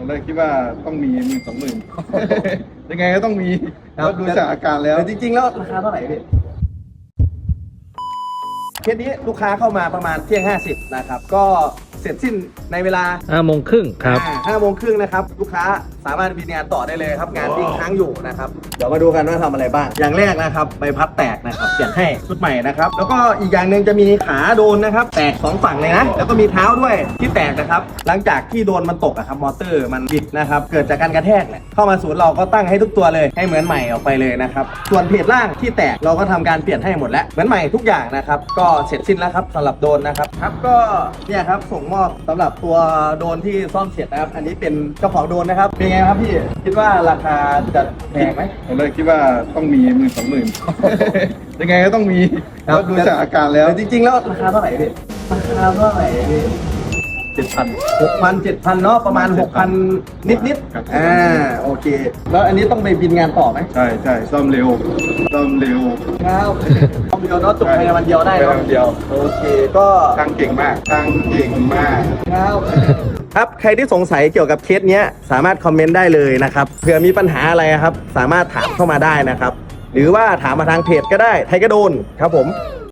ผมเลยคิดว่าต้องมีหมื่นสองหมื่นยังไงก็ต้องมีครับเพราะดูจากอาการแล้วแต่จริงๆ แล้วราคาเท่าไหร่พี่เคสนี้ลูกค้าเข้ามาประมาณเที่ยง 50 นะครับ ก็ เสร็จสิ้นในเวลาห้าโมงครึ่งครับอ่าห้าโมงครึ่งนะครับ ลูกค้าสามารถมีงานต่อได้เลยครับ งานวิ่งค้างอยู่นะครับ เดี๋ยวมาดูกันว่าทำอะไรบ้าง อย่างแรกนะครับใบพัดแตกนะครับเปลี่ยนให้ชุดใหม่นะครับ แล้วก็อีกอย่างหนึ่งจะมีขาโดนนะครับ แตกสองฝั่งเลยนะ แล้วก็มีเท้าด้วยที่แตกนะครับ หลังจากที่โดนมันตกอะครับ มอเตอร์มันบิดนะครับ เกิดจากการกระแทกแหละเข้ามาศูนย์เราก็ตั้งให้ทุกตัวเลย ให้เหมือนใหม่ออกไปเลยนะครับ ส่วนเพจล่างที่แตกเราก็ทำการเปลี่ยนให้หมดแล้ว เหมือนใหม่ทุกอย่างนะครับ ก็เสร็จสิ้นแล้วครับสำหรับโดนนะครับ ครับก็เนี่ยครับส่งมอบสำหรับตัวโดนที่ซ่อมเสร็จนะครับ อันนี้เป็นเจ้าของโดนนะครับ เป็นไงครับพี่ คิดว่าราคาจะแพงไหมผมเลยคิดว่าต้องมีหมื่นสองหมื่นยังไงก็ต้องมีเพครับราะดูจากอาการแล้วแต่จริงๆ แล้วราคาเท่าไหร่พี่ ราคาเท่าไหร่พี่ เจ็ดพัน หกพันเจ็ดพันเนาะประมาณหกพันนิดนิดๆครับ อ่าโอเค แล้วอันนี้ต้องไปบินงานต่อไหมใช่ใช่ซ่อมเร็วซ่อมเร็วครับทำเดียวเนาะจบภายในวันเดียวได้ไปเนาะวันเดียวโอเคก็ช่างเก่งมากช่างเก่งมากครับครับ ใครที่สงสัยเกี่ยวกับเคสเนี้ยสามารถคอมเมนต์ได้เลยนะครับ เผื่อมีปัญหาอะไรครับ สามารถถามเข้ามาได้นะครับ หรือว่าถามมาทางเพจก็ได้ ไทยกระโดนครับผม